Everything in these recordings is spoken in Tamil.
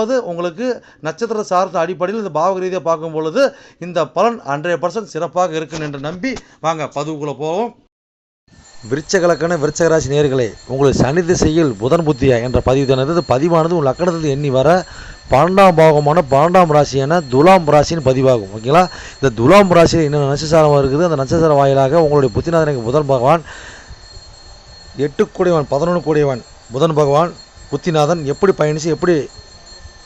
ரெண்டாவது உங்களுக்கு நட்சத்திர சார்ந்த அடிப்படையில் இந்த பாவக ரீதியாக பார்க்கும் பொழுது இந்த பலன் ஹண்ட்ரட் பர்சன்ட் சிறப்பாக இருக்கும் என்று நம்பி வாங்க பதிவுக்குள்ளே போவோம். விருச்சகலக்கண விருச்சகராசி நேர்களே உங்களுக்கு சனி திசையில் புதன் புத்தியா என்ற பதிவு தானது பதிவானது உங்கள் லக்கணத்தில் எண்ணி வர பன்னெண்டாம் பாகமான பன்னெண்டாம் ராசியான துலாம் ராசின்னு பதிவாகும். ஓகேங்களா இந்த துலாம் ராசியில் என்னென்ன நட்சத்திரம் இருக்குது? அந்த நட்சத்திரம் வாயிலாக உங்களுடைய புத்திநாதனுக்கு புதன் பகவான் எட்டு கூடியவன் பதினொன்று கூடியவன் புதன் பகவான் புத்திநாதன் எப்படி பயணித்து எப்படி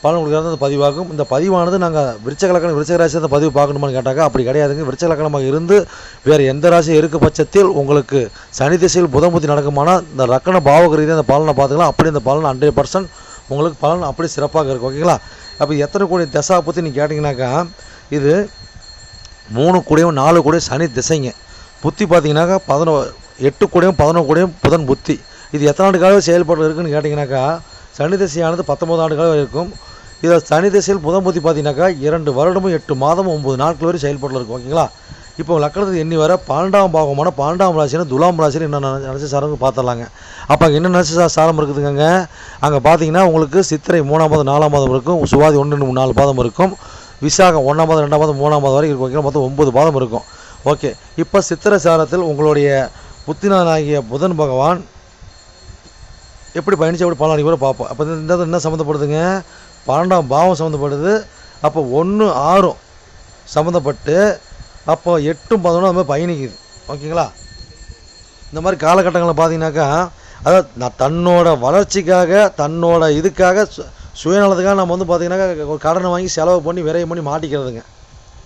பலன் கொடுக்குறது அந்த பதிவாகும். இந்த பதிவானது நாங்கள் விருச்சகலக்கணம் விருச்சக ராசி அந்த பதிவு பார்க்கணுமான்னு கேட்டாங்க அப்படி கிடையாதுங்க. விருச்சகலக்கணமாக இருந்து வேறு எந்த ராசி இருக்க பட்சத்தில் உங்களுக்கு சனி திசையில் புதன் புத்தி நடக்குமானால் இந்த லக்கண பாவக ரீதியாக அந்த பலனை பார்த்துக்கலாம். அப்படி இந்த பலன் ஹண்ட்ரட் பர்சன்ட் உங்களுக்கு பலன் அப்படி சிறப்பாக இருக்கும். ஓகேங்களா அப்போ எத்தனை கோடி திசா பற்றி நீங்கள் கேட்டிங்கனாக்கா இது மூணு கூடையும் நாலு கூடையும் சனி திசைங்க. புத்தி பார்த்தீங்கன்னாக்கா பதினோ எட்டு கூடையும் பதினொன்று கூடையும் புதன் புத்தி. இது எத்தனை ஆண்டு காலம் செயல்பாடு இருக்குன்னு கேட்டிங்கனாக்கா சனி திசையானது பத்தொம்பது ஆண்டு காலம் இருக்கும். இதில் சனி திசையில் புதன் புத்தி பார்த்தீங்கன்னாக்கா இரண்டு வருடமும் எட்டு மாதமும் ஒம்பது நாட்கள் வரை செயல்பாட்டில் இருக்கும் ஓகேங்களா? இப்போ லக்கணத்துக்கு எண்ணி வர பன்னெண்டாம் பாகமான பன்னெண்டாம் ராசினா துலாம் ராசினு என்ன நினச்ச சாரம் பார்த்துடலாங்க. அப்போ அங்கே என்ன நினச்ச சாரம் இருக்குதுங்க அங்கே பார்த்தீங்கன்னா உங்களுக்கு சித்திரை மூணாம் மாதம் நாலாம் மாதம் இருக்கும் சுவாதி ஒன்று ரெண்டு, மூணு நாலு பாதம் இருக்கும் விசாகம் ஒன்றாம் மாதம் ரெண்டாம் மாதம் மூணாம் மாதம் வரைக்கும் இருக்கும் ஓகேங்களா? மொத்தம் ஒம்பது பாதம் இருக்கும். ஓகே இப்போ சித்திரை சாரத்தில் உங்களுடைய புத்தினானாகிய புதன் பகவான் எப்படி பயணிச்சு எப்படி பலன் கூட பார்ப்போம். அப்போ இந்த என்ன சம்மந்தப்படுதுங்க பன்னெண்டாம் பாவம் சம்மந்தப்படுது அப்போ ஒன்று ஆறும் சம்மந்தப்பட்டு அப்போ எட்டும் பதினொன்றும் அது மாதிரி பயணிக்குது. ஓகேங்களா? இந்த மாதிரி காலகட்டங்களில் பார்த்தீங்கன்னாக்கா அதாவது நான் தன்னோட வளர்ச்சிக்காக தன்னோட இதுக்காக சு- சுயநலத்துக்காக நம்ம வந்து பார்த்தீங்கன்னாக்கா ஒரு கடனை வாங்கி செலவு பண்ணி விரைவு பண்ணி மாட்டிக்கிறதுங்க.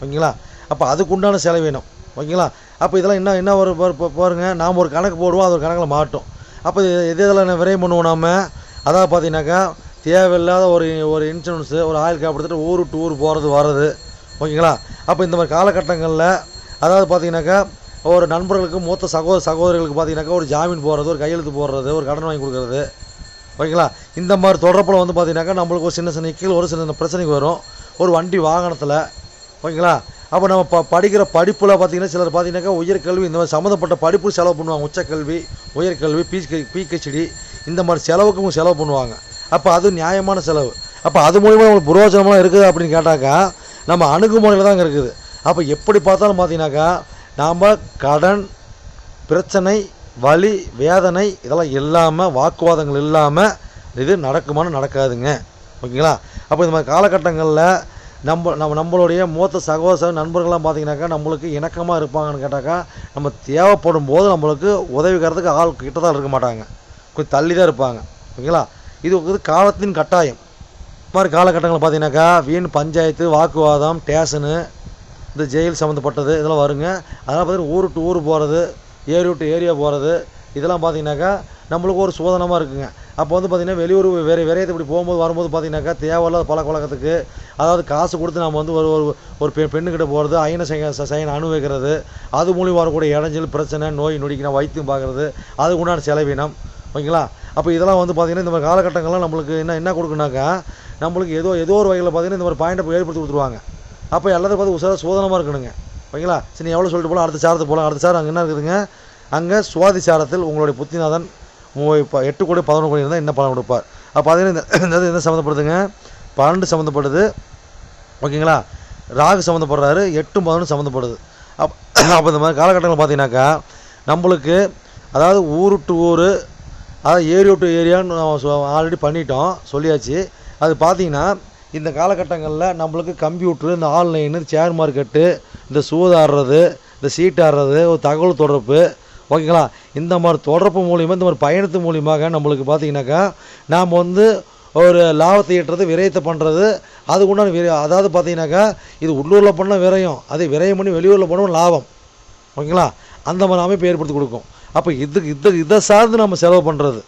ஓகேங்களா? அப்போ அதுக்குண்டான செலவு வேணும். ஓகேங்களா? அப்போ இதெல்லாம் என்ன என்ன ஒரு பாருங்கள் பாருங்க நாம் ஒரு கணக்கு போடுவோம் அது ஒரு கணக்கில் மாட்டோம். அப்போ இது எது இதெல்லாம் விரைவு பண்ணுவோம் நாம்? அதாவது பார்த்தீங்கன்னாக்கா தேவையில்லாத ஒரு ஒரு இன்சூரன்ஸு ஒரு ஆயில் காப்பு எடுத்துகிட்டு ஊர் விட்டு ஊர் போகிறது வர்றது. ஓகேங்களா? அப்போ இந்த மாதிரி காலகட்டங்களில் அதாவது பார்த்தீங்கன்னாக்கா ஒரு நண்பர்களுக்கு மூத்த சகோதர சகோதரிகளுக்கு பார்த்தீங்கன்னாக்கா ஒரு ஜாமீன் போடுறது ஒரு கையெழுத்து போடுறது ஒரு கடன் வாங்கி கொடுக்குறது. ஓகேங்களா? இந்த மாதிரி தொடர்பில் வந்து பார்த்தீங்கன்னாக்கா நம்மளுக்கு ஒரு சின்ன சின்ன கீழ் ஒரு சின்ன சின்ன பிரச்சனைக்கு வரும். ஒரு வண்டி வாகனத்தில். ஓகேங்களா? அப்போ நம்ம ப படிக்கிற படிப்பில் பார்த்தீங்கன்னா சிலர் பார்த்தீங்கன்னாக்கா உயர்கல்வி இந்த மாதிரி சம்மந்தப்பட்ட படிப்பு செலவு பண்ணுவாங்க. உச்சக்கல்வி உயர்கல்வி பி பிஹெச்டி இந்த மாதிரி செலவுக்கும் செலவு பண்ணுவாங்க. அப்போ அது நியாயமான செலவு. அப்போ அது மூலிமா நம்மளுக்கு புரோஜனமாக இருக்குது அப்படின்னு கேட்டாக்கா நம்ம அணுகுமுறையில் தாங்க இருக்குது. அப்போ எப்படி பார்த்தாலும் பார்த்தீங்கன்னாக்கா நாம் கடன் பிரச்சனை வலி வேதனை இதெல்லாம் இல்லாமல் வாக்குவாதங்கள் இல்லாமல் இது நடக்குமான்னு நடக்காதுங்க. ஓகேங்களா? அப்போ இந்த மாதிரி காலகட்டங்களில் நம்ம நம்ம நம்மளுடைய மூத்த சகோதர நண்பர்கள்லாம் பார்த்தீங்கன்னாக்கா நம்மளுக்கு இணக்கமாக இருப்பாங்கன்னு கேட்டாக்கா நம்ம தேவைப்படும் போது நம்மளுக்கு உதவிக்கிறதுக்கு ஆள் கிட்ட தான் இருக்க மாட்டாங்க. கொஞ்சம் தள்ளி தான் இருப்பாங்க. ஓகேங்களா? இது வந்து காலத்தின் கட்டாயம். இது மாதிரி காலகட்டங்களில் பார்த்தீங்கன்னாக்கா வீண் பஞ்சாயத்து வாக்குவாதம் ஸ்டேஷனு இந்த ஜெயில் சம்மந்தப்பட்டது இதெல்லாம் வருங்க. அதெல்லாம் பார்த்தீங்கன்னா ஊர் டு ஊர் போகிறது ஏரி விட்டு ஏரியா போகிறது இதெல்லாம் பார்த்தீங்கன்னாக்கா நம்மளுக்கு ஒரு சோதனமாக இருக்குங்க. அப்போ வந்து பார்த்திங்கன்னா வெளியூர் வேறு விரையத்தை இப்படி போகும்போது வரும்போது பார்த்தீங்கன்னாக்கா தேவையில்லாத பழக்க வழக்கத்துக்கு அதாவது காசு கொடுத்து நம்ம வந்து ஒரு ஒரு ஒரு பெ பெண்ணுக்கிட்ட போகிறது ஐன சைன சைன் அணு வைக்கிறது அது மூலியம் வரக்கூடிய இடைஞ்சல் பிரச்சனை நோய் நொடிக்கு நான் வைத்தியம் பார்க்குறது அதுக்குண்டான செலவினம் ஓகேங்களா? அப்போ இதெல்லாம் வந்து பார்த்திங்கன்னா இந்த மாதிரி காலகட்டங்கள்லாம் நம்மளுக்கு என்ன என்ன கொடுக்குனாக்கா நம்மளுக்கு ஏதோ ஏதோ ஒரு வகையில் பார்த்தீங்கன்னா இந்த மாதிரி பாயிண்ட்டை ஏற்படுத்தி கொடுத்துருவாங்க. அப்போ எல்லாத்தையும் பார்த்து உசார சோதனமாக இருக்கணுங்க. ஓகேங்களா? சரி நீ எவ்வளோ சொல்லிட்டு போகலாம் அடுத்த சாரத்துக்கு போகலாம் அடுத்த சாரம் அங்கே என்ன இருக்குதுங்க? அங்கே சுவாதி சாரத்தில் உங்களுடைய புத்திநாதன் மூ- இப்போ எட்டு கோடி பதினொன்று கோடி இருந்தால் என்ன பலன் கொடுப்பார்? அப்போ அதே இந்த இந்த என்ன சம்மந்தப்படுதுங்க பன்னெண்டு சம்மந்தப்படுது ஓகேங்களா? ராகு சம்மந்தப்படுறாரு எட்டும் பதினொன்று சம்மந்தப்படுது அப் அப்போ இந்த மாதிரி காலகட்டங்கள் பார்த்தீங்கன்னாக்கா நம்மளுக்கு அதாவது ஊருட்டு டு ஊர் அதாவது ஏரியா டு ஏரியான்னு ஆல்ரெடி பண்ணிட்டோம் சொல்லியாச்சு. அது பார்த்தீங்கன்னா இந்த காலகட்டங்களில் நம்மளுக்கு கம்ப்யூட்ரு இந்த ஆன்லைனு ஷேர் மார்க்கெட்டு இந்த சூதாடுறது இந்த சீட் ஆடுறது ஒரு தகவல் தொடர்பு ஓகேங்களா? இந்த மாதிரி தொடர்பு மூலிமா இந்த மாதிரி பயணத்து மூலியமாக நம்மளுக்கு பார்த்தீங்கன்னாக்கா நாம் வந்து ஒரு லாபத்தை ஈட்டுறது விரயத்தை பண்ணுறது அதுக்கு உண்டான விரை அதாவது பார்த்தீங்கன்னாக்கா இது உள்ளூரில் பண்ணால் விரயம் அதே விரயம் பண்ணி வெளியூரில் பண்ணவும் லாபம் ஓகேங்களா? அந்த மாதிரி அமைப்பு ஏற்படுத்தி கொடுக்கும். அப்போ இதுக்கு இது இதை சார்ந்து நம்ம செலவு பண்ணுறது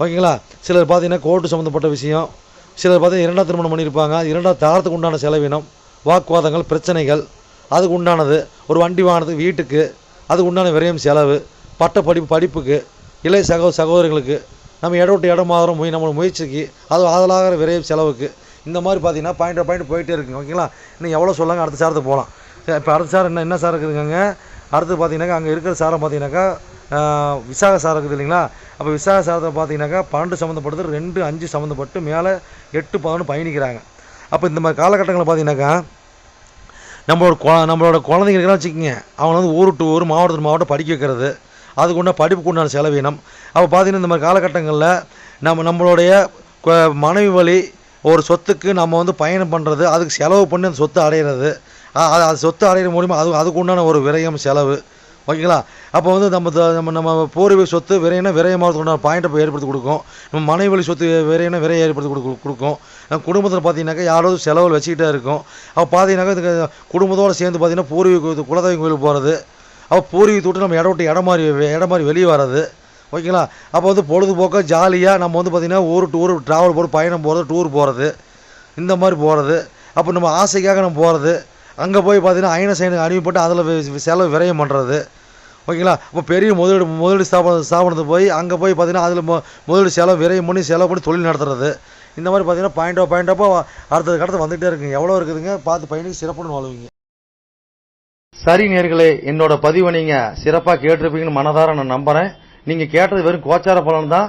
ஓகேங்களா? சிலர் பார்த்தீங்கன்னா கோர்ட்டு சம்மந்தப்பட்ட விஷயம். சிலர் பார்த்தீங்கன்னா இரண்டாம் திருமணம் பண்ணியிருப்பாங்க. இரண்டாம் தாரத்துக்கு உண்டான செலவினம் வாக்குவாதங்கள் பிரச்சனைகள் அதுக்கு உண்டானது. ஒரு வண்டி வாங்கினது வீட்டுக்கு அதுக்கு உண்டான விரயம் செலவு பட்ட படிப்பு படிப்புக்கு இளைய சகோ சகோதரிகளுக்கு. நம்ம இடம் விட்டு இடம் மாறும் முய நம்ம முயற்சிக்கு. அது ஆதலாகிற விரைவு செலவுக்கு. இந்த மாதிரி பார்த்தீங்கன்னா பாயிண்ட் பாயிண்ட் போயிட்டே இருக்குங்க. ஓகேங்களா? இன்னும் எவ்வளோ சொல்லாங்க? அடுத்த சாரத்துக்கு போகலாம் இப்போ அடுத்த சார் என்ன என்ன சார் இருக்குதுங்க? அடுத்து பார்த்தீங்கன்னாக்கா அங்கே இருக்கிற சாரம் பார்த்தீங்கன்னாக்கா விசாக சாரம் இருக்குது இல்லைங்களா? அப்போ விசாக சாரத்தில் பார்த்தீங்கன்னாக்கா பன்னெண்டு சம்மந்தப்பட்டது ரெண்டு அஞ்சு சம்மந்தப்பட்டு மேலே எட்டு பதினொன்று பயணிக்கிறாங்க. அப்போ இந்த மாதிரி காலகட்டங்களில் பார்த்தீங்கன்னாக்கா நம்மளோட கொ நம்மளோட குழந்தைங்க வச்சுக்கோங்க. அவனை வந்து ஊர் டு ஊர் மாவட்டத்து மாவட்டம் படிக்க வைக்கிறது. அதுக்கு உண்டான படிப்புக்கு உண்டான செலவீனம். அப்போ பார்த்தீங்கன்னா இந்த மாதிரி காலகட்டங்களில் நம்ம நம்மளுடைய மனைவி வழி ஒரு சொத்துக்கு நம்ம வந்து பயணம் பண்ணுறது அதுக்கு செலவு பண்ணி அந்த சொத்து அடையிறது. அது அது சொத்து அடையிற மூலிமா அது அதுக்கு உண்டான ஒரு விரயம் செலவு. ஓகேங்களா? அப்போ வந்து நம்ம த- நம்ம நம்ம பூர்வீக சொத்து விரையினா விரயமாகிறதுக்கு உண்டான பாயிண்ட்டை ஏற்படுத்தி கொடுக்கும். நம்ம மனைவி வழி சொத்து விரையினா விரைய ஏற்படுத்தி கொடு கொடுக்கும். நம்ம குடும்பத்தில் பார்த்தீங்கன்னாக்கா யாராவது செலவில் வச்சுக்கிட்டே இருக்கும். அப்போ பார்த்தீங்கன்னாக்கா இதுக்கு குடும்பத்தோடு சேர்ந்து பார்த்தீங்கன்னா பூர்வீக குலதெய்வம் கோயிலுக்கு போகிறது அப்போ பூர்வீகத்தை விட்டு நம்ம இடம் விட்டு இடம் மாதிரி இடம் மாதிரி வெளியே வர்றது. ஓகேங்களா? அப்போ வந்து பொழுதுபோக்காக ஜாலியாக நம்ம வந்து பார்த்திங்கன்னா ஊர் டூர் ட்ராவல் போகிறது பயணம் போகிறது டூர் போகிறது இந்த மாதிரி போகிறது அப்போ நம்ம ஆசைக்காக நம்ம போகிறது அங்கே போய் பார்த்தீங்கன்னா ஐன சைனுக்கு அனுப்பிப்பட்டு அதில் செலவு விரயம் பண்ணுறது ஓகேங்களா? இப்போ பெரிய முதலீடு முதலீடு ஸ்தாபன ஸ்தாபனத்துக்கு போய் அங்கே போய் பார்த்தீங்கன்னா அதில் முதலீடு செலவு விரயம் பண்ணி செலவு பண்ணி தொழில் நடத்துறது. இந்த மாதிரி பார்த்தீங்கன்னா பாயிண்ட் ஆஃப் பாயிண்ட் ஆஃபாக அடுத்தது கடத்த வந்துகிட்டே இருக்குங்க. எவ்வளோ இருக்குதுங்க? பார்த்து பையனுக்கு சிறப்புன்னு வாழ்வீங்க. சரி நேர்களே என்னோட பதிவை நீங்கள் சிறப்பாக கேட்டிருப்பீங்கன்னு மனதார நான் நம்புகிறேன் நீங்கள் கேட்டது வெறும் கோச்சார பலன் தான்.